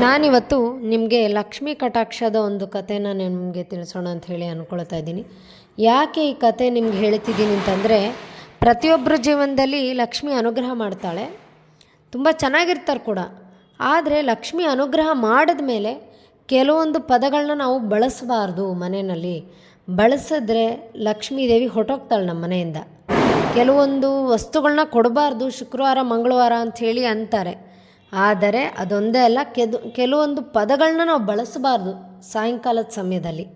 ನಾನಿವತ್ತು ನಿಮಗೆ ಲಕ್ಷ್ಮೀ ಕಟಾಕ್ಷದ ಒಂದು ಕಥೆನ ನಿಮಗೆ ತಿಳಿಸೋಣ ಅಂತ ಹೇಳಿ ಅಂದ್ಕೊಳ್ತಾ ಇದ್ದೀನಿ. ಯಾಕೆ ಈ ಕತೆ ನಿಮ್ಗೆ ಹೇಳ್ತಿದ್ದೀನಿ ಅಂತಂದರೆ ಪ್ರತಿಯೊಬ್ಬರ ಜೀವನದಲ್ಲಿ ಲಕ್ಷ್ಮಿ ಅನುಗ್ರಹ ಮಾಡ್ತಾಳೆ. ತುಂಬ ಚೆನ್ನಾಗಿರ್ತಾರೆ ಕೂಡ. ಆದರೆ ಲಕ್ಷ್ಮಿ ಅನುಗ್ರಹ ಮಾಡಿದ ಮೇಲೆ ಕೆಲವೊಂದು ಪದಗಳನ್ನ ನಾವು ಬಳಸಬಾರ್ದು ಮನೆಯಲ್ಲಿ. ಬಳಸಿದ್ರೆ ಲಕ್ಷ್ಮೀ ದೇವಿ ಹೊಟ್ಟೋಗ್ತಾಳೆ ನಮ್ಮ ಮನೆಯಿಂದ. ಕೆಲವೊಂದು ವಸ್ತುಗಳನ್ನ ಕೊಡಬಾರ್ದು, ಶುಕ್ರವಾರ, ಮಂಗಳವಾರ ಅಂಥೇಳಿ ಅಂತಾರೆ. ಆದರೆ ಅದೊಂದೇ ಅಲ್ಲ, ಕೆದು, ಕೆಲವೊಂದು ಪದಗಳನ್ನ ನಾವು ಬಳಸಬಾರ್ದು ಸಾಯಂಕಾಲದ ಸಮಯದಲ್ಲಿ.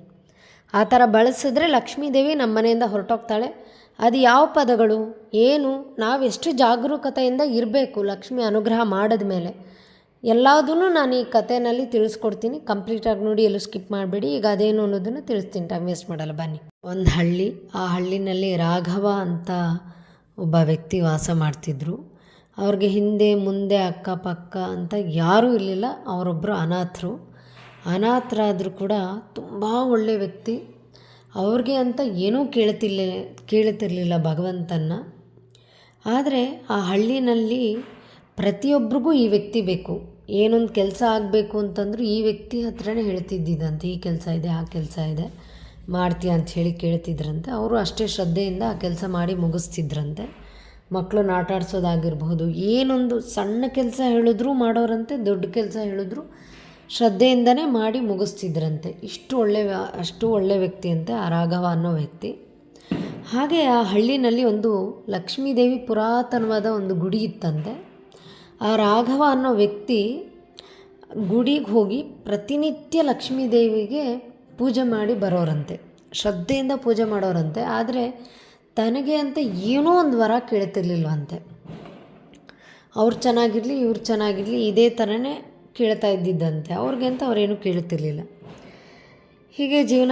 ಆ ಥರ ಬಳಸಿದ್ರೆ ಲಕ್ಷ್ಮೀದೇವಿ ನಮ್ಮ ಮನೆಯಿಂದ ಹೊರಟೋಗ್ತಾಳೆ. ಅದು ಯಾವ ಪದಗಳು? ಏನು? ನಾವೆಷ್ಟು ಜಾಗರೂಕತೆಯಿಂದ ಇರಬೇಕು ಲಕ್ಷ್ಮಿ ಅನುಗ್ರಹ ಮಾಡಿದ ಮೇಲೆ ಎಲ್ಲದನ್ನೂ ನಾನು ಈ ಕಥೆನಲ್ಲಿ ತಿಳಿಸ್ಕೊಡ್ತೀನಿ. ಕಂಪ್ಲೀಟಾಗಿ ನೋಡಿ, ಎಲ್ಲೂ ಸ್ಕಿಪ್ ಮಾಡಬೇಡಿ. ಈಗ ಅದೇನು ಅನ್ನೋದನ್ನು ತಿಳಿಸ್ತೀನಿ. ಟೈಮ್ ವೇಸ್ಟ್ ಮಾಡಲ್ಲ, ಬನ್ನಿ. ಒಂದು ಹಳ್ಳಿ, ಆ ಹಳ್ಳಿನಲ್ಲಿ ರಾಘವ ಅಂತ ಒಬ್ಬ ವ್ಯಕ್ತಿ ವಾಸ ಮಾಡ್ತಿದ್ರು. ಅವ್ರಿಗೆ ಹಿಂದೆ, ಮುಂದೆ, ಅಕ್ಕಪಕ್ಕ ಅಂತ ಯಾರೂ ಇರಲಿಲ್ಲ. ಅವರೊಬ್ಬರು ಅನಾಥರು. ಅನಾಥರಾದರೂ ಕೂಡ ತುಂಬ ಒಳ್ಳೆಯ ವ್ಯಕ್ತಿ. ಅವ್ರಿಗೆ ಅಂತ ಏನೂ ಕೇಳ್ತಿಲ್ಲ ಕೇಳ್ತಿರ್ಲಿಲ್ಲ ಭಗವಂತನ ಆದರೆ ಆ ಹಳ್ಳಿನಲ್ಲಿ ಪ್ರತಿಯೊಬ್ಬರಿಗೂ ಈ ವ್ಯಕ್ತಿ ಬೇಕು. ಏನೊಂದು ಕೆಲಸ ಆಗಬೇಕು ಅಂತಂದರೂ ಈ ವ್ಯಕ್ತಿ ಹತ್ರನೇ ಹೇಳ್ತಿದ್ದಿದ್ದಂತೆ ಈ ಕೆಲಸ ಇದೆ, ಆ ಕೆಲಸ ಇದೆ, ಮಾಡ್ತೀಯ ಅಂತ ಹೇಳಿ ಕೇಳ್ತಿದ್ರಂತೆ. ಅವರು ಅಷ್ಟೇ ಶ್ರದ್ಧೆಯಿಂದ ಆ ಕೆಲಸ ಮಾಡಿ ಮುಗಿಸ್ತಿದ್ರಂತೆ. ಮಕ್ಕಳನ್ನ ಆಟ ಆಡಿಸೋದಾಗಿರ್ಬೋದು ಏನೊಂದು ಸಣ್ಣ ಕೆಲಸ ಹೇಳಿದ್ರು ಮಾಡೋರಂತೆ, ದೊಡ್ಡ ಕೆಲಸ ಹೇಳಿದ್ರು ಶ್ರದ್ಧೆಯಿಂದನೇ ಮಾಡಿ ಮುಗಿಸ್ತಿದ್ರಂತೆ. ಇಷ್ಟು ಒಳ್ಳೆ ಅಷ್ಟು ಒಳ್ಳೆ ವ್ಯಕ್ತಿ ಅಂತೆ, ಆ ರಾಘವ ಅನ್ನೋ ವ್ಯಕ್ತಿ. ಹಾಗೆ ಆ ಹಳ್ಳಿನಲ್ಲಿ ಒಂದು ಲಕ್ಷ್ಮೀದೇವಿ ಪುರಾತನವಾದ ಒಂದು ಗುಡಿ ಇತ್ತಂತೆ. ಆ ರಾಘವ ಅನ್ನೋ ವ್ಯಕ್ತಿ ಗುಡಿಗೆ ಹೋಗಿ ಪ್ರತಿನಿತ್ಯ ಲಕ್ಷ್ಮೀದೇವಿಗೆ ಪೂಜೆ ಮಾಡಿ ಬರೋರಂತೆ, ಶ್ರದ್ಧೆಯಿಂದ ಪೂಜೆ ಮಾಡೋರಂತೆ. ಆದರೆ ತನಗೆ ಅಂತ ಏನೋ ಒಂದು ವರ ಕೇಳ್ತಿರ್ಲಿಲ್ವಂತೆ. ಅವ್ರು ಚೆನ್ನಾಗಿರಲಿ, ಇವ್ರು ಚೆನ್ನಾಗಿರಲಿ, ಇದೇ ಥರನೇ ಕೇಳ್ತಾ ಇದ್ದಿದ್ದಂತೆ. ಅವ್ರಿಗೆ ಅಂತ ಅವರೇನು ಕೇಳ್ತಿರ್ಲಿಲ್ಲ. ಹೀಗೆ ಜೀವನ,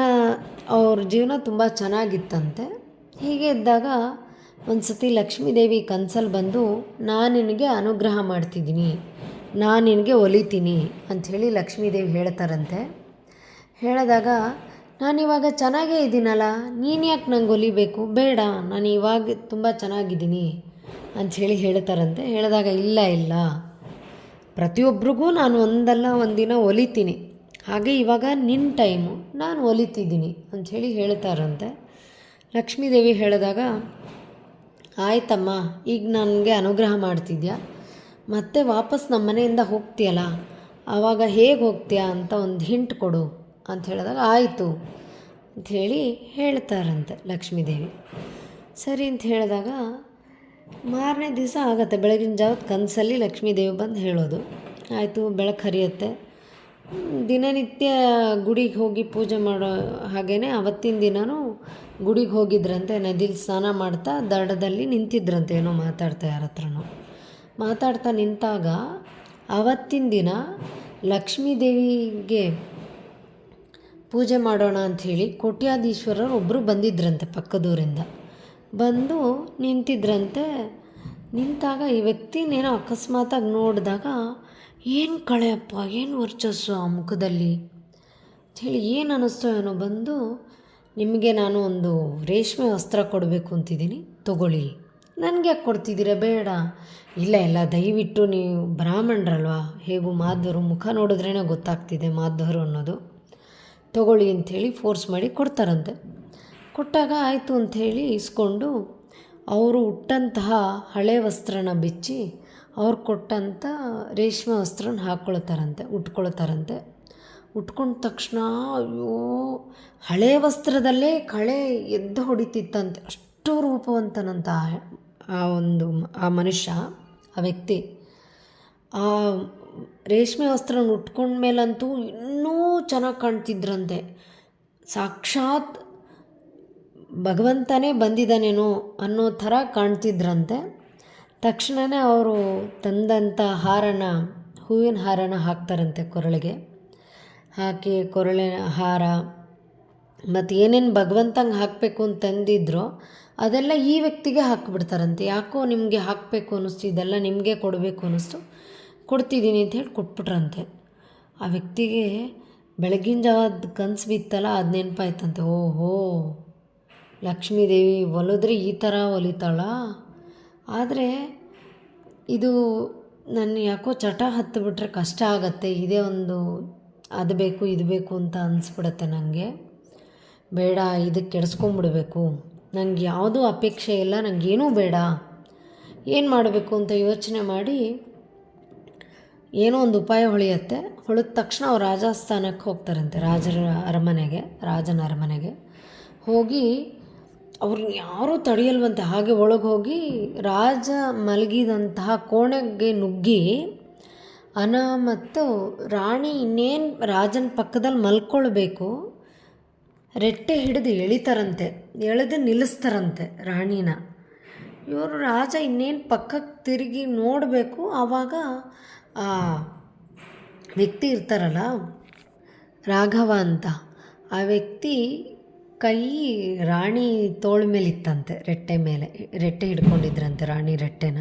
ಅವ್ರ ಜೀವನ ತುಂಬ ಚೆನ್ನಾಗಿತ್ತಂತೆ. ಹೀಗೆ ಇದ್ದಾಗ ಒಂದು ಸತಿ ಲಕ್ಷ್ಮೀದೇವಿ ಕನ್ಸಲ್ಲಿ ಬಂದು, ನಾನು ನಿನಗೆ ಅನುಗ್ರಹ ಮಾಡ್ತಿದ್ದೀನಿ. ನಾನು ನಿನಗೆ ಒಲಿತೀನಿ ಅಂಥೇಳಿ ಲಕ್ಷ್ಮೀದೇವಿ ಹೇಳ್ತಾರಂತೆ. ಹೇಳಿದಾಗ ನಾನು ಇವಾಗ ಚೆನ್ನಾಗೇ ಇದ್ದೀನಲ್ಲ, ನೀನು ಯಾಕೆ ನಂಗೆ ಒಲಿಬೇಕು? ಬೇಡ, ನಾನು ಇವಾಗ ತುಂಬ ಚೆನ್ನಾಗಿದ್ದೀನಿ ಅಂಥೇಳಿ ಹೇಳ್ತಾರಂತೆ. ಹೇಳಿದಾಗ ಇಲ್ಲ ಇಲ್ಲ. ಪ್ರತಿಯೊಬ್ಬರಿಗೂ ನಾನು ಒಂದಲ್ಲ ಒಂದಿನ ಒಲಿತೀನಿ. ಹಾಗೆ ಇವಾಗ ನಿನ್ನ ಟೈಮು ನಾನು ಒಲಿತಿದ್ದೀನಿ ಅಂಥೇಳಿ ಹೇಳ್ತಾರಂತೆ. ಲಕ್ಷ್ಮೀದೇವಿ ಹೇಳಿದಾಗ, ಆಯ್ತಮ್ಮ, ಈಗ ನನಗೆ ಅನುಗ್ರಹ ಮಾಡ್ತಿದ್ಯಾ? ಮತ್ತೆ ವಾಪಸ್ ನಮ್ಮ ಮನೆಯಿಂದ ಹೋಗ್ತೀಯಲ್ಲ? ಆವಾಗ ಹೇಗೆ ಹೋಗ್ತೀಯಾ ಅಂತ ಒಂದು ಹಿಂಟ್ ಕೊಡು. ಅಂತ ಹೇಳಿದಾಗ ಆಯಿತು ಅಂಥೇಳಿ ಹೇಳ್ತಾರಂತೆ ಲಕ್ಷ್ಮೀದೇವಿ. ಸರಿ ಅಂತ ಹೇಳಿದಾಗ ಮಾರನೇ ದಿವಸ ಆಗತ್ತೆ, ಬೆಳಗಿನ ಜಾವದ ಕನಸಲ್ಲಿ ಲಕ್ಷ್ಮೀದೇವಿ ಬಂದು ಹೇಳೋದು. ಆಯಿತು, ಬೆಳಕು ಹರಿಯುತ್ತೆ. ದಿನನಿತ್ಯ ಗುಡಿಗೆ ಹೋಗಿ ಪೂಜೆ ಮಾಡೋ ಹಾಗೇ ಅವತ್ತಿನ ದಿನವೂ ಗುಡಿಗೆ ಹೋಗಿದ್ರಂತೆ ನದಿಲಿ ಸ್ನಾನ ಮಾಡ್ತಾ ದಡದಲ್ಲಿ ನಿಂತಿದ್ರಂತೆ, ಏನೋ ಮಾತಾಡ್ತಾ ಯಾರ ಹತ್ರನೂ. ಮಾತಾಡ್ತಾ ನಿಂತಾಗ ಅವತ್ತಿನ ದಿನ ಲಕ್ಷ್ಮೀದೇವಿಗೆ ಪೂಜೆ ಮಾಡೋಣ ಅಂಥೇಳಿ ಕೋಟ್ಯಾಧೀಶ್ವರರು ಒಬ್ಬರು ಬಂದಿದ್ರಂತೆ ಪಕ್ಕದೂರಿಂದ. ಬಂದು ನಿಂತಿದ್ರಂತೆ. ನಿಂತಾಗ ಈ ವ್ಯಕ್ತಿನೇನೋ ಅಕಸ್ಮಾತಾಗಿ ನೋಡಿದಾಗ, ಏನು ಕಳೆಯಪ್ಪ, ಏನು ವರ್ಚಸ್ಸು ಆ ಮುಖದಲ್ಲಿ? ಹೇಳಿ, ಏನು ಅನ್ನಿಸ್ತೋ ಏನೋ ಬಂದು ನಿಮಗೆ ನಾನು ಒಂದು ರೇಷ್ಮೆ ವಸ್ತ್ರ ಕೊಡಬೇಕು ಅಂತಿದ್ದೀನಿ, ತಗೊಳ್ಳಿ. ನನಗೆ ಯಾಕೆ ಕೊಡ್ತಿದ್ದೀರಾ? ಬೇಡ. ಇಲ್ಲ ಇಲ್ಲ, ದಯವಿಟ್ಟು ನೀವು ಬ್ರಾಹ್ಮಣರಲ್ವಾ? ಹೇಗೂ ಮಾಧ್ವರು ಮುಖ ನೋಡಿದ್ರೇ ಗೊತ್ತಾಗ್ತಿದೆ ಮಾಧ್ವರು ಅನ್ನೋದು. ತಗೊಳ್ಳಿ ಅಂಥೇಳಿ ಫೋರ್ಸ್ ಮಾಡಿ ಕೊಡ್ತಾರಂತೆ. ಕೊಟ್ಟಾಗ ಆಯಿತು ಅಂಥೇಳಿ ಇಸ್ಕೊಂಡು ಅವರು ಉಟ್ಟಂತಹ ಹಳೆ ವಸ್ತ್ರನ ಬಿಚ್ಚಿ ಅವ್ರು ಕೊಟ್ಟಂಥ ರೇಷ್ಮೆ ವಸ್ತ್ರನ ಹಾಕ್ಕೊಳ್ತಾರಂತೆ, ಉಟ್ಕೊಳ್ತಾರಂತೆ. ಉಟ್ಕೊಂಡ ತಕ್ಷಣ ಅಯ್ಯೋ, ಹಳೆ ವಸ್ತ್ರದಲ್ಲೇ ಕಳೆ ಎದ್ದು ಹೊಡಿತಿತ್ತಂತೆ. ಅಷ್ಟು ರೂಪವಂತನಂತ ಆ- ಒಂದು ಆ ಮನುಷ್ಯ, ಆ ವ್ಯಕ್ತಿ. ಆ ರೇಷ್ಮೆ ವಸ್ತ್ರನ ಉಟ್ಕೊಂಡ್ಮೇಲಂತೂ ಇನ್ನೂ ಚೆನ್ನಾಗಿ ಕಾಣ್ತಿದ್ರಂತೆ. ಸಾಕ್ಷಾತ್ ಭಗವಂತನೇ ಬಂದಿದ್ದಾನೇನೋ ಅನ್ನೋ ಥರ ಕಾಣ್ತಿದ್ರಂತೆ. ತಕ್ಷಣವೇ ಅವರು ತಂದಂಥ ಹಾರನ, ಹೂವಿನ ಹಾರನ ಹಾಕ್ತಾರಂತೆ ಕೊರಳಿಗೆ. ಹಾಕಿ ಕೊರಳಿನ ಹಾರ ಮತ್ತು ಏನೇನು ಭಗವಂತಂಗೆ ಹಾಕಬೇಕು ಅಂತ ತಂದಿದ್ರೋ ಅದೆಲ್ಲ ಈ ವ್ಯಕ್ತಿಗೆ ಹಾಕಿಬಿಡ್ತಾರಂತೆ. ಯಾಕೋ ನಿಮಗೆ ಹಾಕಬೇಕು ಅನ್ನಿಸ್ತು, ಇದೆಲ್ಲ ನಿಮಗೆ ಕೊಡಬೇಕು ಅನ್ನಿಸ್ತು. ಕೊಡ್ತಿದ್ದೀನಿ ಅಂತ ಹೇಳಿ ಕೊಟ್ಬಿಟ್ರಂತೆ. ಆ ವ್ಯಕ್ತಿಗೆ ಬೆಳಗಿನ ಜಾವದ ಕನಸು ಬಿತ್ತಲ್ಲ, ಅದು ನೆನಪಾಯ್ತಂತೆ. ಓಹೋ, ಲಕ್ಷ್ಮೀದೇವಿ ಒಲಿದ್ರೆ ಈ ಥರ ಒಲಿತಾಳ? ಆದರೆ ಇದು ನನ್ನ ಯಾಕೋ ಚಟ ಹತ್ತು ಬಿಟ್ರೆ ಕಷ್ಟ ಆಗತ್ತೆ. ಇದೇ ಒಂದು ಅದು ಬೇಕು, ಇದು ಬೇಕು ಅಂತ ಅನಿಸ್ಬಿಡತ್ತೆ ನನಗೆ ಬೇಡ ಇದಕ್ಕೆ ಕೆಡಿಸ್ಕೊಂಬಿಡ್ಬೇಕು. ನನಗೆ ಯಾವುದೂ ಅಪೇಕ್ಷೆ ಇಲ್ಲ ನನಗೇನೂ ಬೇಡ. ಏನು ಮಾಡಬೇಕು ಅಂತ ಯೋಚನೆ ಮಾಡಿ ಏನೋ ಒಂದು ಉಪಾಯ ಹೊಳೆಯುತ್ತೆ. ಹೊಳೆದ ತಕ್ಷಣ ಅವ್ರು ರಾಜಸ್ಥಾನಕ್ಕೆ ಹೋಗ್ತಾರಂತೆ, ರಾಜರ ಅರಮನೆಗೆ, ರಾಜನ ಅರಮನೆಗೆ. ಹೋಗಿ ಅವ್ರನ್ನ ಯಾರೂ ತಡೆಯಲ್ವಂತೆ, ಹಾಗೆ ಒಳಗೆ ಹೋಗಿ ರಾಜ ಮಲಗಿದಂತಹ ಕೋಣೆಗೆ ನುಗ್ಗಿ ಅನ ಮತ್ತು ರಾಣಿ ಇನ್ನೇನು ರಾಜನ ಪಕ್ಕದಲ್ಲಿ ಮಲ್ಕೊಳ್ಬೇಕು, ರೆಟ್ಟೆ ಹಿಡಿದು ಎಳಿತಾರಂತೆ, ಎಳೆದು ನಿಲ್ಲಿಸ್ತಾರಂತೆ ರಾಣಿನ. ಇವರು ರಾಜ ಇನ್ನೇನು ಪಕ್ಕಕ್ಕೆ ತಿರುಗಿ ನೋಡಬೇಕು, ಆವಾಗ ವ್ಯಕ್ತಿ ಇರ್ತಾರಲ್ಲ, ರಾಘವ ಅಂತ, ಆ ವ್ಯಕ್ತಿ ಕೈ ರಾಣಿ ತೋಳ ಮೇಲೆ ಇತ್ತಂತೆ, ರೆಟ್ಟೆ ಮೇಲೆ, ರೆಟ್ಟೆ ಹಿಡ್ಕೊಂಡಿದ್ರಂತೆ ರಾಣಿ ರೆಟ್ಟೆನ.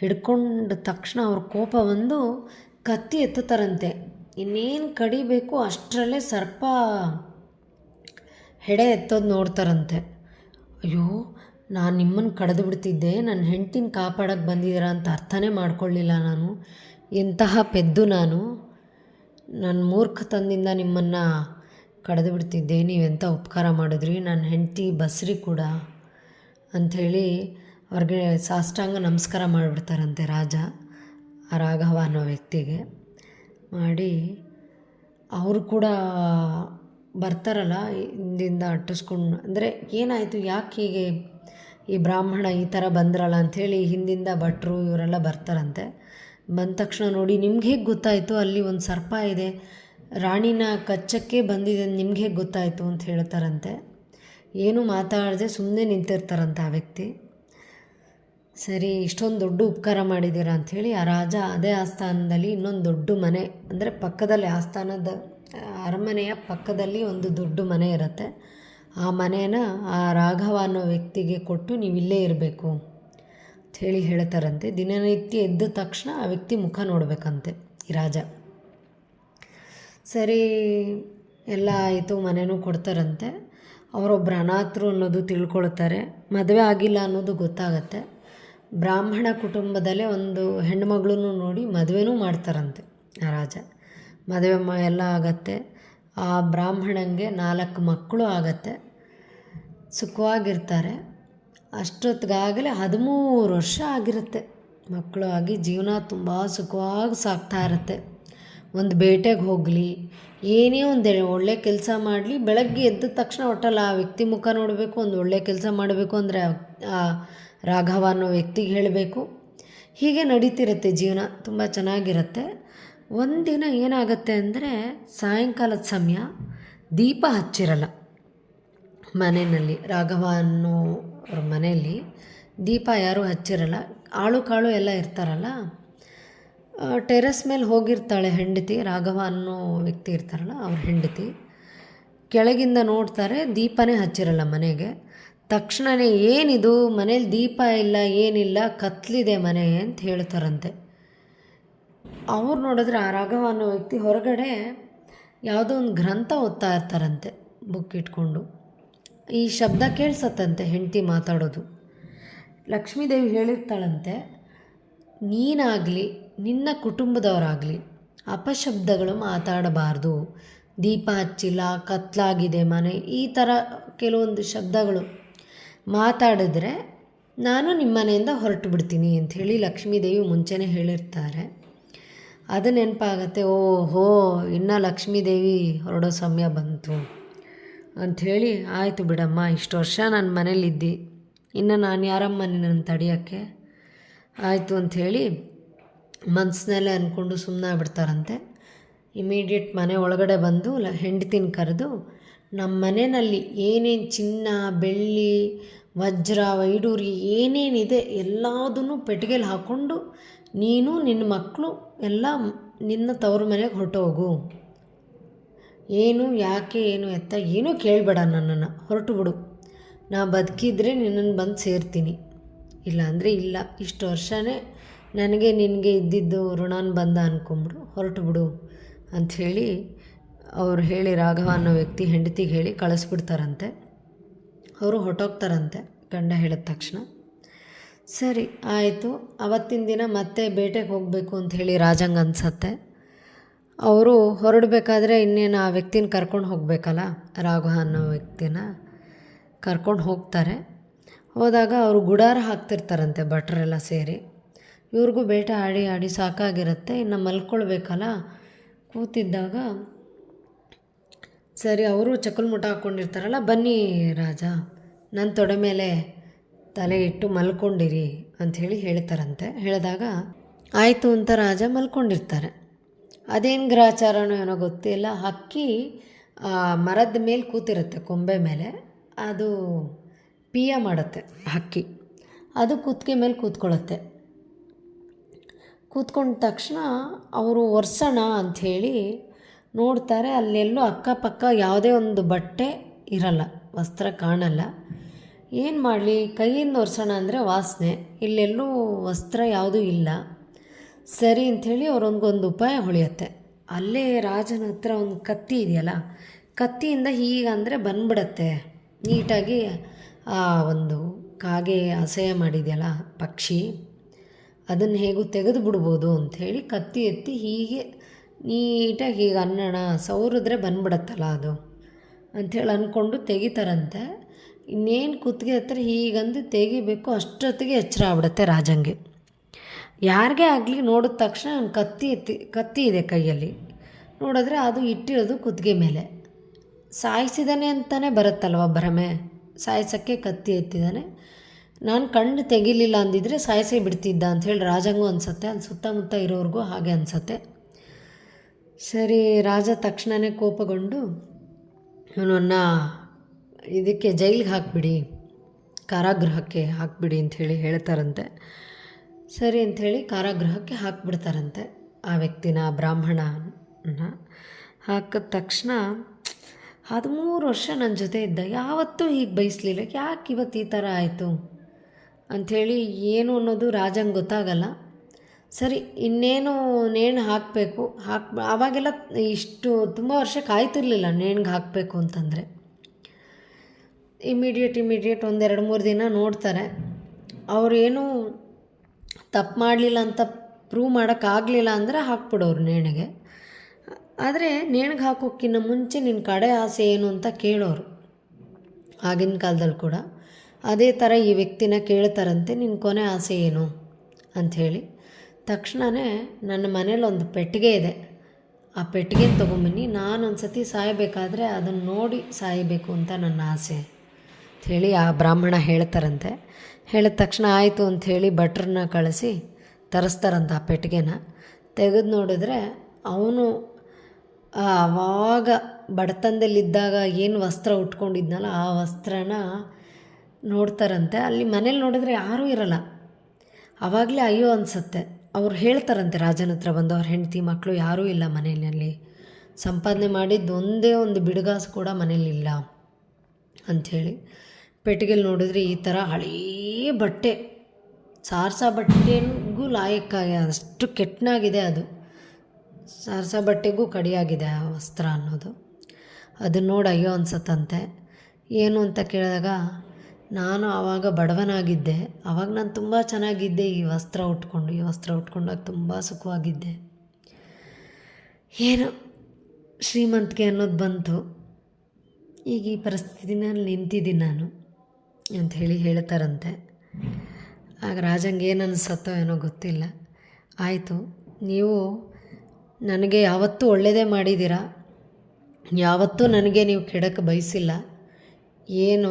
ಹಿಡ್ಕೊಂಡ ತಕ್ಷಣ ಅವ್ರ ಕೋಪ ಬಂದು ಕತ್ತಿ ಎತ್ತುತ್ತಾರಂತೆ. ಇನ್ನೇನು ಕಡಿಬೇಕು ಅಷ್ಟರಲ್ಲೇ ಸರ್ಪ ಹೆಡೆ ಎತ್ತೋದು ನೋಡ್ತಾರಂತೆ. ಅಯ್ಯೋ, ನಾನು ನಿಮ್ಮನ್ನು ಕಡಿದು ಬಿಡ್ತಿದ್ದೆ ನನ್ನ ಹೆಂಡ್ತಿನ ಕಾಪಾಡೋಕ್ಕೆ ಬಂದಿದ್ದೀರಾ ಅಂತ ಅರ್ಥನೇ ಮಾಡ್ಕೊಳ್ಳಿಲ್ಲ ನಾನು. ಎಂತಹ ಪೆದ್ದು ನಾನು ನನ್ನ ಮೂರ್ಖತನದಿಂದ ನಿಮ್ಮನ್ನು ಕಡಿದು ಬಿಡ್ತಿದ್ದೆ ನೀವೆಂಥ ಉಪಕಾರ ಮಾಡಿದ್ರಿ? ನನ್ನ ಹೆಂಡತಿ ಬಸ್ರಿ ಕೂಡ ಅಂಥೇಳಿ ಅವ್ರಿಗೆ ಸಾಷ್ಟಾಂಗ ನಮಸ್ಕಾರ ಮಾಡಿಬಿಡ್ತಾರಂತೆ ರಾಜ, ಆ ರಾಘವ ಅನ್ನೋ ವ್ಯಕ್ತಿಗೆ. ಮಾಡಿ ಅವರು ಕೂಡ ಬರ್ತಾರಲ್ಲ, ಹಿಂದಿಂದ ಅಟ್ಟಿಸ್ಕೊಂಡು, ಅಂದರೆ ಏನಾಯಿತು, ಯಾಕೆ ಹೀಗೆ ಈ ಬ್ರಾಹ್ಮಣ ಈ ಥರ ಬಂದ್ರಲ್ಲ ಅಂಥೇಳಿ ಹಿಂದಿಂದ ಭಟ್ರು ಇವರೆಲ್ಲ ಬರ್ತಾರಂತೆ. ಬಂದ ತಕ್ಷಣ ನೋಡಿ, ನಿಮ್ಗೆ ಹೇಗೆ ಗೊತ್ತಾಯಿತು? ಅಲ್ಲಿ ಒಂದು ಸರ್ಪ ಇದೆ. ರಾಣಿನ ಕಚ್ಚಕ್ಕೆ ಬಂದಿದೆ ನಿಮ್ಗೆ ಹೇಗೆ ಗೊತ್ತಾಯಿತು ಅಂತ ಹೇಳ್ತಾರಂತೆ. ಏನು ಮಾತಾಡದೆ ಸುಮ್ಮನೆ ನಿಂತಿರ್ತಾರಂತೆ ಆ ವ್ಯಕ್ತಿ. ಸರಿ, ಇಷ್ಟೊಂದು ದೊಡ್ಡ ಉಪಕಾರ ಮಾಡಿದ್ದೀರಾ ಅಂಥೇಳಿ ಆ ರಾಜ ಅದೇ ಆಸ್ಥಾನದಲ್ಲಿ ಇನ್ನೊಂದು ದೊಡ್ಡ ಮನೆ, ಅಂದರೆ ಪಕ್ಕದಲ್ಲಿ ಆಸ್ಥಾನದ, ಅರಮನೆಯ ಪಕ್ಕದಲ್ಲಿ ಒಂದು ದೊಡ್ಡ ಮನೆ ಇರುತ್ತೆ. ಆ ಮನೇನ ಆ ರಾಘವ ಅನ್ನೋ ವ್ಯಕ್ತಿಗೆ ಕೊಟ್ಟು ನೀವು ಇಲ್ಲೇ ಇರಬೇಕು. ಅಂಥೇಳಿ ಹೇಳ್ತಾರಂತೆ, ದಿನನಿತ್ಯ ಎದ್ದ ತಕ್ಷಣ ಆ ವ್ಯಕ್ತಿ ಮುಖ ನೋಡಬೇಕಂತೆ ಈ ರಾಜ. ಸರಿ, ಎಲ್ಲ ಆಯಿತು ಮನೆಯೂ ಕೊಡ್ತಾರಂತೆ. ಅವರೊಬ್ಬರು ಅನಾಥರು ಅನ್ನೋದು ತಿಳ್ಕೊಳ್ತಾರೆ. ಮದುವೆ ಆಗಿಲ್ಲ ಅನ್ನೋದು ಗೊತ್ತಾಗತ್ತೆ. ಬ್ರಾಹ್ಮಣ ಕುಟುಂಬದಲ್ಲೇ ಒಂದು ಹೆಣ್ಮಗಳೂ ನೋಡಿ ಮದುವೆನೂ ಮಾಡ್ತಾರಂತೆ ಆ ರಾಜ. ಮದುವೆ ಮ, ಎಲ್ಲ ಆಗತ್ತೆ. ಆ ಬ್ರಾಹ್ಮಣಂಗೆ ನಾಲ್ಕು ಮಕ್ಕಳು ಆಗತ್ತೆ. ಸುಖವಾಗಿರ್ತಾರೆ. ಅಷ್ಟೊತ್ತಿಗಾಗಲೇ ಹದಿಮೂರು ವರ್ಷ ಆಗಿರುತ್ತೆ. ಮಕ್ಕಳು ಆಗಿ ಜೀವನ ತುಂಬ ಸುಖವಾಗಿ ಸಾಗ್ತಾ ಇರುತ್ತೆ. ಒಂದು ಬೇಟೆಗೆ ಹೋಗಲಿ, ಏನೇ ಒಂದು ಒಳ್ಳೆ ಕೆಲಸ ಮಾಡಲಿ, ಬೆಳಗ್ಗೆ ಎದ್ದ ತಕ್ಷಣ ಒಟ್ಟಲ್ಲ ಆ ವ್ಯಕ್ತಿ ಮುಖ ನೋಡಬೇಕು, ಒಂದು ಒಳ್ಳೆ ಕೆಲಸ ಮಾಡಬೇಕು ಅಂದರೆ ಆ ರಾಘವ ಅನ್ನೋ ವ್ಯಕ್ತಿಗೆ ಹೇಳಬೇಕು. ಹೀಗೆ ನಡೀತಿರುತ್ತೆ ಜೀವನ, ತುಂಬ ಚೆನ್ನಾಗಿರುತ್ತೆ. ಒಂದಿನ ಏನಾಗುತ್ತೆ ಅಂದರೆ ಸಾಯಂಕಾಲದ ಸಮಯ ದೀಪ ಹಚ್ಚಿರಲ್ಲ ಮನೆಯಲ್ಲಿ ರಾಘವ ಅನ್ನೋ ಅವ್ರ ಮನೆಯಲ್ಲಿ ದೀಪ ಯಾರೂ ಹಚ್ಚಿರಲ್ಲ, ಆಳು ಕಾಳು ಎಲ್ಲ ಇರ್ತಾರಲ್ಲ ಟೆರೆಸ್ ಮೇಲೆ ಹೋಗಿರ್ತಾಳೆ ಹೆಂಡತಿ, ರಾಘವ ಅನ್ನೋ ವ್ಯಕ್ತಿ ಇರ್ತಾರಲ್ಲ ಅವ್ರ ಹೆಂಡತಿ. ಕೆಳಗಿಂದ ನೋಡ್ತಾರೆ ದೀಪನೇ ಹಚ್ಚಿರಲ್ಲ ಮನೆಗೆ. ತಕ್ಷಣವೇ ಏನಿದು, ಮನೇಲಿ ದೀಪ ಇಲ್ಲ, ಏನಿಲ್ಲ, ಕತ್ಲಿದೆ ಮನೆ ಅಂತ ಹೇಳ್ತಾರಂತೆ. ಅವ್ರು ನೋಡಿದ್ರೆ ಆ ರಾಘವ ಅನ್ನೋ ವ್ಯಕ್ತಿ ಹೊರಗಡೆ ಯಾವುದೋ ಒಂದು ಗ್ರಂಥ ಓದ್ತಾ ಇರ್ತಾರಂತೆ, ಬುಕ್ ಇಟ್ಕೊಂಡು. ಈ ಶಬ್ದ ಕೇಳಿಸತ್ತಂತೆ ಹೆಂಡತಿ ಮಾತಾಡೋದು. ಲಕ್ಷ್ಮೀದೇವಿ ಹೇಳಿರ್ತಾಳಂತೆ, ನೀನಾಗಲಿ, ನಿನ್ನ ಕುಟುಂಬದವರಾಗಲಿ, ಅಪಶಬ್ದಗಳು ಮಾತಾಡಬಾರ್ದು. ದೀಪ ಹಚ್ಚಿಲ್ಲ, ಕತ್ಲಾಗಿದೆ ಮನೆ, ಈ ಥರ ಕೆಲವೊಂದು ಶಬ್ದಗಳು. ಮಾತಾಡಿದ್ರೆ ನಾನು ನಿಮ್ಮ ಮನೆಯಿಂದ ಹೊರಟು ಬಿಡ್ತೀನಿ ಹೇಳಿ ಲಕ್ಷ್ಮೀದೇವಿ ಮುಂಚೆನೇ ಹೇಳಿರ್ತಾರೆ. ಅದು ನೆನಪಾಗತ್ತೆ, ಓಹೋ, ಇನ್ನು ಲಕ್ಷ್ಮೀದೇವಿ ಹೊರಡೋ ಸಮಯ ಬಂತು. ಅಂಥೇಳಿ, ಆಯಿತು ಬಿಡಮ್ಮ, ಇಷ್ಟು ವರ್ಷ ನನ್ನ ಮನೇಲಿದ್ದಿ ಇನ್ನು ನಾನು ಯಾರಮ್ಮ ನಿನ್ನನ್ನು ತಡೆಯೋಕ್ಕೆ? ಆಯಿತು ಅಂಥೇಳಿ ಮನಸ್ಸಿನಲ್ಲೇ ಅಂದ್ಕೊಂಡು ಸುಮ್ಮನೆ ಬಿಡ್ತಾರಂತೆ ಇಮಿಡಿಯೇಟ್ ಮನೆ ಒಳಗಡೆ ಬಂದು ಲ, ಹೆಂಡತಿನ ಕರೆದು ನಮ್ಮ ಮನೆಯಲ್ಲಿ ಏನೇನು ಚಿನ್ನ, ಬೆಳ್ಳಿ, ವಜ್ರ, ವೈಡೂರಿ ಏನೇನಿದೆ ಎಲ್ಲದನ್ನು ಪೆಟ್ಟಿಗೆಲಿ ಹಾಕ್ಕೊಂಡು ನೀನು ನಿನ್ನ ಮಕ್ಕಳು ಎಲ್ಲ ನಿನ್ನ ತವ್ರ ಮನೆಗೆ ಹೊರಟೋಗು. ಏನು, ಯಾಕೆ ಏನು ಎತ್ತ ಏನೂ ಕೇಳಬೇಡ ನನ್ನನ್ನು. ಹೊರಟು ಬಿಡು. ನಾ ಬದುಕಿದ್ರೆ ನಿನ್ನನ್ನು ಬಂದು ಸೇರ್ತೀನಿ. ಇಲ್ಲಾಂದರೆ ಇಲ್ಲ. ಇಷ್ಟು ವರ್ಷವೇ ನನಗೆ ನಿನಗೆ ಇದ್ದಿದ್ದು ಋಣಾನ್ ಬಂದ ಅಂದ್ಕೊಂಬಿಡು ಹೊರಟು ಬಿಡು ಅಂಥೇಳಿ ಅವ್ರು ಹೇಳಿ ರಾಘವ ಅನ್ನೋ ವ್ಯಕ್ತಿ ಹೆಂಡತಿಗೆ ಹೇಳಿ ಕಳಿಸ್ಬಿಡ್ತಾರಂತೆ. ಅವರು ಹೊಟ್ಟೋಗ್ತಾರಂತೆ ಗಂಡ ಹೇಳಿದ ತಕ್ಷಣ. ಸರಿ, ಆಯಿತು. ಅವತ್ತಿನ ದಿನ ಮತ್ತೆ ಬೇಟೆಗೆ ಹೋಗಬೇಕು ಅಂತ ಹೇಳಿ ರಾಜಂಗೆ ಅನ್ಸತ್ತೆ. ಅವರು ಹೊರಡಬೇಕಾದ್ರೆ ಇನ್ನೇನು ಆ ವ್ಯಕ್ತಿನ ಕರ್ಕೊಂಡು ಹೋಗಬೇಕಲ್ಲ? ರಾಘವ ಅನ್ನೋ ವ್ಯಕ್ತಿನ ಕರ್ಕೊಂಡು ಹೋಗ್ತಾರೆ. ಹೋದಾಗ ಅವರು ಗುಡಾರ ಹಾಕ್ತಿರ್ತಾರಂತೆ, ಭಟ್ರೆಲ್ಲ ಸೇರಿ. ಇವ್ರಿಗೂ ಬೇಟೆ ಆಡಿ ಆಡಿ ಸಾಕಾಗಿರುತ್ತೆ, ಇನ್ನು ಮಲ್ಕೊಳ್ಬೇಕಲ್ಲ? ಕೂತಿದ್ದಾಗ, ಸರಿ, ಅವರು ಚಕ್ಕಲ್ಮುಟ ಹಾಕ್ಕೊಂಡಿರ್ತಾರಲ್ಲ, ಬನ್ನಿ ರಾಜ ನನ್ನ ತೊಡೆ ಮೇಲೆ ತಲೆ ಇಟ್ಟು ಮಲ್ಕೊಂಡಿರಿ ಅಂಥೇಳಿ ಹೇಳ್ತಾರಂತೆ. ಹೇಳಿದಾಗ, ಆಯಿತು ಅಂತ ರಾಜ ಮಲ್ಕೊಂಡಿರ್ತಾರೆ. ಅದೇನು ಗ್ರಹಚಾರನೋ ಏನೋ ಗೊತ್ತಿಲ್ಲ. ಹಕ್ಕಿ ಮರದ ಮೇಲೆ ಕೂತಿರುತ್ತೆ, ಕೊಂಬೆ ಮೇಲೆ. ಅದು ಪಿಯ ಮಾಡುತ್ತೆ, ಹಕ್ಕಿ. ಅದು ಕುತ್ತಿಗೆ ಮೇಲೆ ಕೂತ್ಕೊಳ್ಳುತ್ತೆ. ಕೂತ್ಕೊಂಡ ತಕ್ಷಣ ಅವರು ಒರ್ಸೋಣ ಅಂಥೇಳಿ ನೋಡ್ತಾರೆ, ಅಲ್ಲೆಲ್ಲೂ ಅಕ್ಕಪಕ್ಕ ಯಾವುದೇ ಒಂದು ಬಟ್ಟೆ ಇರಲ್ಲ, ವಸ್ತ್ರ ಕಾಣಲ್ಲ. ಏನು ಮಾಡಲಿ, ಕೈಯಿಂದ ಒರ್ಸೋಣ ಅಂದರೆ ವಾಸನೆ, ಇಲ್ಲೆಲ್ಲೂ ವಸ್ತ್ರ ಯಾವುದೂ ಇಲ್ಲ. ಸರಿ ಅಂಥೇಳಿ ಅವ್ರೊಂದೊಂದು ಉಪಾಯ ಹೊಳೆಯುತ್ತೆ. ಅಲ್ಲೇ ರಾಜನ ಹತ್ರ ಒಂದು ಕತ್ತಿ ಇದೆಯಲ್ಲ, ಕತ್ತಿಯಿಂದ ಹೀಗಂದರೆ ಬಂದ್ಬಿಡತ್ತೆ. ನೀಟಾಗಿ ಆ ಒಂದು ಕಾಗೆ ಅಸಹ್ಯ ಮಾಡಿದೆಯಲ್ಲ ಪಕ್ಷಿ, ಅದನ್ನು ಹೇಗೂ ತೆಗೆದು ಬಿಡ್ಬೋದು ಅಂಥೇಳಿ ಕತ್ತಿ ಎತ್ತಿ ಹೀಗೆ ನೀಟಾಗಿ ಹೀಗೆ ಅನ್ನೋಣ ಸೌರಿದ್ರೆ ಬಂದ್ಬಿಡತ್ತಲ್ಲ ಅದು ಅಂಥೇಳಿ ಅಂದ್ಕೊಂಡು ತೆಗಿತಾರಂತೆ. ಇನ್ನೇನು ಕುತ್ತಿಗೆ ಹತ್ರ ಹೀಗಂದು ತೆಗಿಬೇಕು ಅಷ್ಟೊತ್ತಿಗೆ ಎಚ್ಚರ ಆಗ್ಬಿಡತ್ತೆ ರಾಜಂಗೆ. ಯಾರಿಗೇ ಆಗಲಿ ನೋಡಿದ ತಕ್ಷಣ ಕತ್ತಿ ಎತ್ತಿ, ಕತ್ತಿ ಇದೆ ಕೈಯಲ್ಲಿ. ನೋಡಿದ್ರೆ ಅದು ಇಟ್ಟಿರೋದು ಕುತ್ತಿಗೆ ಮೇಲೆ. ಸಾಯಿಸಿದಾನೆ ಅಂತಲೇ ಬರುತ್ತಲ್ವ ಭ್ರಮೆ? ಸಾಯಿಸೋಕ್ಕೆ ಕತ್ತಿ ಎತ್ತಿದ್ದಾನೆ ನಾನು ಕಣ್ಣು ತೆಗಿಲಿಲ್ಲ ಅಂದಿದ್ರೆ ಸಾಯಿಸಿ ಬಿಡ್ತಿದ್ದ ಅಂಥೇಳಿ ರಾಜಂಗೂ ಅನಿಸುತ್ತೆ. ಅಲ್ಲಿ ಸುತ್ತಮುತ್ತ ಇರೋರಿಗೂ ಹಾಗೆ ಅನಿಸುತ್ತೆ. ಸರಿ, ರಾಜ ತಕ್ಷಣವೇ ಕೋಪಗೊಂಡು ಇವನನ್ನು ಇದಕ್ಕೆ ಜೈಲಿಗೆ ಹಾಕ್ಬಿಡಿ, ಕಾರಾಗೃಹಕ್ಕೆ ಹಾಕ್ಬಿಡಿ ಅಂಥೇಳಿ ಹೇಳ್ತಾರಂತೆ. ಸರಿ ಅಂಥೇಳಿ ಕಾರಾಗೃಹಕ್ಕೆ ಹಾಕ್ಬಿಡ್ತಾರಂತೆ ಆ ವ್ಯಕ್ತಿನ ಬ್ರಾಹ್ಮಣ ಬ್ರಾಹ್ಮಣನ. ಹಾಕಿದ ತಕ್ಷಣ, ಹದಿಮೂರು ವರ್ಷ ನನ್ನ ಜೊತೆ ಇದ್ದ, ಯಾವತ್ತೂ ಹೀಗೆ ಬಯಸಲಿಲ್ಲ ಯಾಕೆ ಇವತ್ತು ಈ ಥರ ಆಯಿತು? ಅಂಥೇಳಿ ಏನು ಅನ್ನೋದು ರಾಜಂಗೆ ಗೊತ್ತಾಗಲ್ಲ. ಸರಿ, ಇನ್ನೇನು ನೇಣು ಹಾಕಬೇಕು, ಹಾಕ್ ಆವಾಗೆಲ್ಲ ಇಷ್ಟು ತುಂಬ ವರ್ಷ ಕಾಯ್ತಿರ್ಲಿಲ್ಲ ನೇಣ್ಗೆ ಹಾಕಬೇಕು ಅಂತಂದರೆ. ಇಮಿಡಿಯೇಟ್ ಇಮಿಡಿಯೇಟ್ ಒಂದೆರಡು ಮೂರು ದಿನ ನೋಡ್ತಾರೆ. ಅವ್ರು ಏನು ತಪ್ಪು ಮಾಡಲಿಲ್ಲ ಅಂತ ಪ್ರೂವ್ ಮಾಡೋಕ್ಕಾಗಲಿಲ್ಲ ಅಂದರೆ ಹಾಕ್ಬಿಡೋರು ನೇಣಿಗೆ. ಆದರೆ ನೇಣಿಗೆ ಹಾಕೋಕ್ಕಿಂತ ಮುಂಚೆ ನಿನ್ನ ಕಡೆ ಆಸೆ ಏನು ಅಂತ ಕೇಳೋರು. ಆಗಿನ ಕಾಲದಲ್ಲಿ ಕೂಡ ಅದೇ ಥರ ಈ ವ್ಯಕ್ತಿನ ಕೇಳ್ತಾರಂತೆ ನಿನ್ನ ಕೊನೆ ಆಸೆ ಏನು? ಅಂಥೇಳಿ ತಕ್ಷಣವೇ ನನ್ನ ಮನೇಲಿ ಒಂದು ಪೆಟ್ಟಿಗೆ ಇದೆ. ಆ ಪೆಟ್ಟಿಗೆನ ತೊಗೊಂಬನ್ನಿ ನಾನು ಒಂದು ಸತಿ ಸಾಯಬೇಕಾದ್ರೆ ಅದನ್ನು ನೋಡಿ ಸಾಯಬೇಕು ಅಂತ ನನ್ನ ಆಸೆ. ಅಂಥೇಳಿ ಆ ಬ್ರಾಹ್ಮಣ ಹೇಳ್ತಾರಂತೆ. ಹೇಳಿದ ತಕ್ಷಣ ಆಯಿತು ಅಂಥೇಳಿ ಭಟ್ರನ್ನ ಕಳಿಸಿ ತರಿಸ್ತಾರಂತ ಆ ಪೆಟ್ಟಿಗೆನ. ತೆಗೆದು ನೋಡಿದ್ರೆ ಅವನು ಆವಾಗ ಬಡತನದಲ್ಲಿದ್ದಾಗ ಏನು ವಸ್ತ್ರ ಉಟ್ಕೊಂಡಿದ್ನಲ್ಲ, ಆ ವಸ್ತ್ರನ ನೋಡ್ತಾರಂತೆ. ಅಲ್ಲಿ ಮನೇಲಿ ನೋಡಿದ್ರೆ ಯಾರೂ ಇರಲ್ಲ. ಆವಾಗಲೇ ಅಯ್ಯೋ ಅನಿಸುತ್ತೆ. ಅವ್ರು ಹೇಳ್ತಾರಂತೆ, ರಾಜನ ಹತ್ರ ಬಂದು ಅವ್ರ ಹೆಂಡತಿ ಮಕ್ಕಳು ಯಾರೂ ಇಲ್ಲ ಮನೆಯಲ್ಲಿ ಸಂಪಾದನೆ ಮಾಡಿದ್ದು ಒಂದೇ ಒಂದು ಬಿಡುಗಾಸು ಕೂಡ ಮನೇಲಿಲ್ಲ ಅಂಥೇಳಿ ಪೆಟ್ಟಿಗೆಲಿ ನೋಡಿದ್ರೆ ಈ ಥರ ಹಳೇ ಬಟ್ಟೆ. ಸಾರ್ಸ ಬಟ್ಟೆಗೂ ಲಾಯಕ್ಕಾಗಿ, ಅಷ್ಟು ಕೆಟ್ಟನಾಗಿದೆ ಅದು. ಸಾರ್ಸ ಬಟ್ಟೆಗೂ ಕಡಿಯಾಗಿದೆ ಆ ವಸ್ತ್ರ ಅನ್ನೋದು. ಅದನ್ನ ನೋಡಿ ಅಯ್ಯೋ ಅನ್ಸತ್ತಂತೆ. ಏನು ಅಂತ ಕೇಳಿದಾಗ, ನಾನು ಆವಾಗ ಬಡವನಾಗಿದ್ದೆ. ಆವಾಗ ನಾನು ತುಂಬ ಚೆನ್ನಾಗಿದ್ದೆ ಈ ವಸ್ತ್ರ ಉಟ್ಕೊಂಡು. ಈ ವಸ್ತ್ರ ಉಟ್ಕೊಂಡಾಗ ತುಂಬ ಸುಖವಾಗಿದ್ದೆ. ಏನು ಶ್ರೀಮಂತಿಕೆ ಅನ್ನೋದು ಬಂತು. ಈಗ ಈ ಪರಿಸ್ಥಿತಿನಲ್ಲಿ ನಿಂತಿದ್ದೀನಿ ನಾನು. ಅಂಥೇಳಿ ಹೇಳ್ತಾರಂತೆ. ಆಗ ರಾಜಂಗೆ ಏನು ಅನಿಸತ್ತೋ ಏನೋ ಗೊತ್ತಿಲ್ಲ. ಆಯಿತು, ನೀವು ನನಗೆ ಯಾವತ್ತೂ ಒಳ್ಳೆಯದೇ ಮಾಡಿದ್ದೀರಾ? ಯಾವತ್ತೂ ನನಗೆ ನೀವು ಕೆಡಕ್ಕೆ ಬಯಸಿಲ್ಲ. ಏನು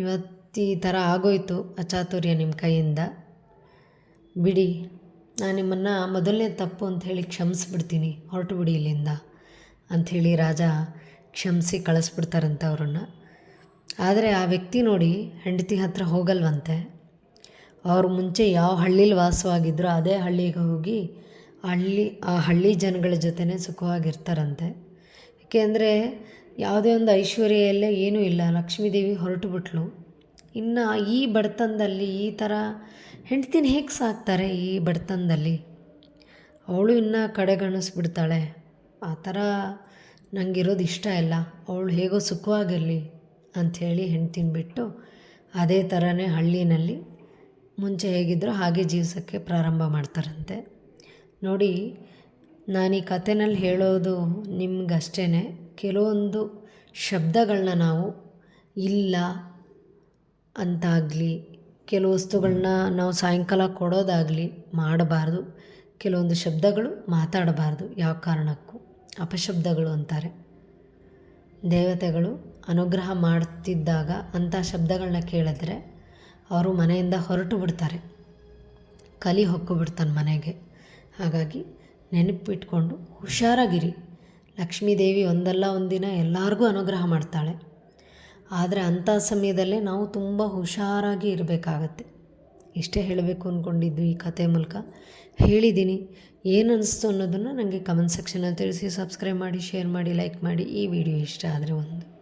ಇವತ್ತು ಈ ಥರ ಆಗೋಯಿತು ಅಚಾತುರ್ಯ ನಿಮ್ಮ ಕೈಯಿಂದ. ಬಿಡಿ, ನಾನು ನಿಮ್ಮನ್ನು ಮೊದಲನೇ ತಪ್ಪು ಅಂತ ಹೇಳಿ ಕ್ಷಮಿಸ್ಬಿಡ್ತೀನಿ, ಹೊರಟು ಬಿಡಿ ಇಲ್ಲಿಂದ ಅಂಥೇಳಿ ರಾಜ ಕ್ಷಮಿಸಿ ಕಳಿಸ್ಬಿಡ್ತಾರಂತೆ ಅವ್ರನ್ನ. ಆದರೆ ಆ ವ್ಯಕ್ತಿ ನೋಡಿ ಹೆಂಡತಿ ಹತ್ರ ಹೋಗಲ್ವಂತೆ. ಅವ್ರು ಮುಂಚೆ ಯಾವ ಹಳ್ಳೀಲಿ ವಾಸವಾಗಿದ್ರು ಅದೇ ಹಳ್ಳಿಗೆ ಹೋಗಿ ಹಳ್ಳಿ, ಆ ಹಳ್ಳಿ ಜನಗಳ ಜೊತೆನೇ ಸುಖವಾಗಿರ್ತಾರಂತೆ. ಏಕೆಂದರೆ ಯಾವುದೇ ಒಂದು ಐಶ್ವರ್ಯಲ್ಲೇ ಏನೂ ಇಲ್ಲ. ಲಕ್ಷ್ಮೀದೇವಿ ಹೊರಟು ಬಿಟ್ಲು ಇನ್ನು ಈ ಬಡತನದಲ್ಲಿ ಈ ಥರ ಹೆಂಡ್ತಿನ ಹೇಗೆ ಸಾಕ್ತಾರೆ ಈ ಬಡತನದಲ್ಲಿ? ಅವಳು ಇನ್ನೂ ಕಡೆಗಣಿಸ್ಬಿಡ್ತಾಳೆ. ಆ ಥರ ನನಗಿರೋದು ಇಷ್ಟ ಇಲ್ಲ. ಅವಳು ಹೇಗೋ ಸುಖವಾಗಿರಲಿ. ಅಂಥೇಳಿ ಹೆಣ್ಣು ಬಿಟ್ಟು ಅದೇ ಥರನೇ ಹಳ್ಳಿನಲ್ಲಿ ಮುಂಚೆ ಹೇಗಿದ್ದರೂ ಹಾಗೆ ಜೀವಿಸೋಕ್ಕೆ ಪ್ರಾರಂಭ ಮಾಡ್ತಾರಂತೆ. ನೋಡಿ, ನಾನು ಈ ಕಥೆನಲ್ಲಿ ಹೇಳೋದು ನಿಮ್ಗಷ್ಟೇ ಕೆಲವೊಂದು ಶಬ್ದಗಳನ್ನ ನಾವು ಇಲ್ಲ ಅಂತಾಗಲಿ, ಕೆಲವು ವಸ್ತುಗಳನ್ನ ನಾವು ಸಾಯಂಕಾಲ ಕೊಡೋದಾಗಲಿ ಮಾಡಬಾರ್ದು. ಕೆಲವೊಂದು ಶಬ್ದಗಳು ಮಾತಾಡಬಾರ್ದು, ಯಾವ ಕಾರಣಕ್ಕೂ. ಅಪಶಬ್ದಗಳು ಅಂತಾರೆ. ದೇವತೆಗಳು ಅನುಗ್ರಹ ಮಾಡ್ತಿದ್ದಾಗ ಅಂಥ ಶಬ್ದಗಳನ್ನ ಕೇಳಿದ್ರೆ ಅವರು ಮನೆಯಿಂದ ಹೊರಟು ಬಿಡ್ತಾರೆ. ಕಲಿ ಹೊಕ್ಕು ಬಿಡ್ತಾನೆ ಮನೆಗೆ. ಹಾಗಾಗಿ ನೆನಪಿಟ್ಕೊಂಡು ಹುಷಾರಾಗಿರಿ. ಲಕ್ಷ್ಮೀದೇವಿ ಒಂದಲ್ಲ ಒಂದಿನ ಎಲ್ಲರಿಗೂ ಅನುಗ್ರಹ ಮಾಡ್ತಾಳೆ. ಆದರೆ ಅಂಥ ಸಮಯದಲ್ಲೇ ನಾವು ತುಂಬ ಹುಷಾರಾಗಿ ಇರಬೇಕಾಗತ್ತೆ. ಇಷ್ಟೇ ಹೇಳಬೇಕು ಅಂದ್ಕೊಂಡಿದ್ದು ಈ ಕತೆ ಮೂಲಕ. ಹೇಳಿದ್ದೀನಿ. ಏನು ಅನ್ನಿಸ್ತು ಅನ್ನೋದನ್ನು ನನಗೆ ಕಮೆಂಟ್ ಸೆಕ್ಷನಲ್ಲಿ ತಿಳಿಸಿ ಸಬ್ಸ್ಕ್ರೈಬ್ ಮಾಡಿ ಶೇರ್ ಮಾಡಿ ಲೈಕ್ ಮಾಡಿ ಈ ವಿಡಿಯೋ ಇಷ್ಟ ಆದರೆ ಒಂದು.